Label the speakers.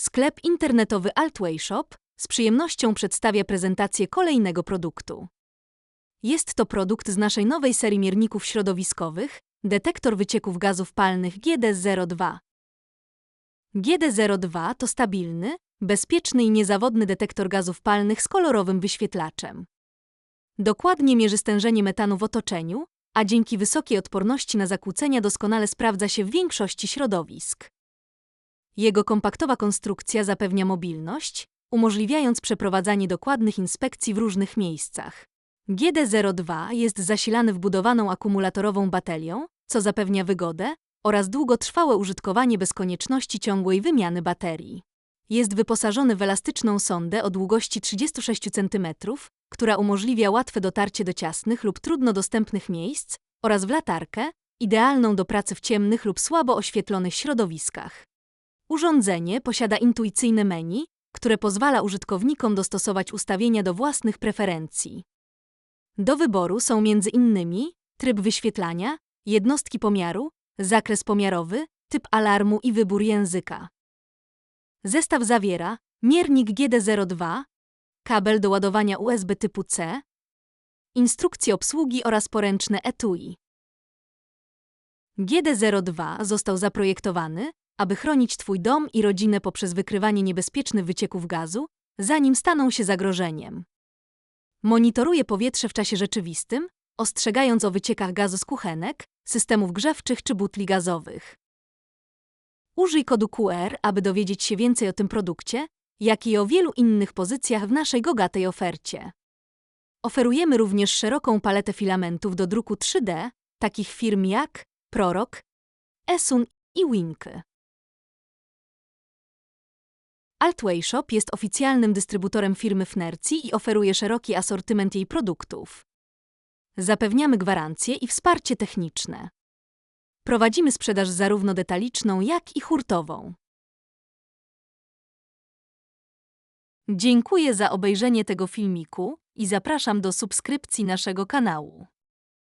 Speaker 1: Sklep internetowy Altway Shop z przyjemnością przedstawia prezentację kolejnego produktu. Jest to produkt z naszej nowej serii mierników środowiskowych, detektor wycieków gazów palnych GD02. GD02 to stabilny, bezpieczny i niezawodny detektor gazów palnych z kolorowym wyświetlaczem. Dokładnie mierzy stężenie metanu w otoczeniu, a dzięki wysokiej odporności na zakłócenia doskonale sprawdza się w większości środowisk. Jego kompaktowa konstrukcja zapewnia mobilność, umożliwiając przeprowadzanie dokładnych inspekcji w różnych miejscach. GD02 jest zasilany wbudowaną akumulatorową baterią, co zapewnia wygodę oraz długotrwałe użytkowanie bez konieczności ciągłej wymiany baterii. Jest wyposażony w elastyczną sondę o długości 36 cm, która umożliwia łatwe dotarcie do ciasnych lub trudno dostępnych miejsc, oraz w latarkę, idealną do pracy w ciemnych lub słabo oświetlonych środowiskach. Urządzenie posiada intuicyjne menu, które pozwala użytkownikom dostosować ustawienia do własnych preferencji. Do wyboru są innymi tryb wyświetlania, jednostki pomiaru, zakres pomiarowy, typ alarmu i wybór języka. Zestaw zawiera miernik GD02, kabel do ładowania USB typu C, instrukcje obsługi oraz poręczne etui. GD02 został zaprojektowany, aby chronić Twój dom i rodzinę poprzez wykrywanie niebezpiecznych wycieków gazu, zanim staną się zagrożeniem. Monitoruje powietrze w czasie rzeczywistym, ostrzegając o wyciekach gazu z kuchenek, systemów grzewczych czy butli gazowych. Użyj kodu QR, aby dowiedzieć się więcej o tym produkcie, jak i o wielu innych pozycjach w naszej gogatej ofercie. Oferujemy również szeroką paletę filamentów do druku 3D, takich firm jak Prorok, Esun i Winky. Altway Shop jest oficjalnym dystrybutorem firmy Fnerci i oferuje szeroki asortyment jej produktów. Zapewniamy gwarancje i wsparcie techniczne. Prowadzimy sprzedaż zarówno detaliczną, jak i hurtową. Dziękuję za obejrzenie tego filmiku i zapraszam do subskrypcji naszego kanału.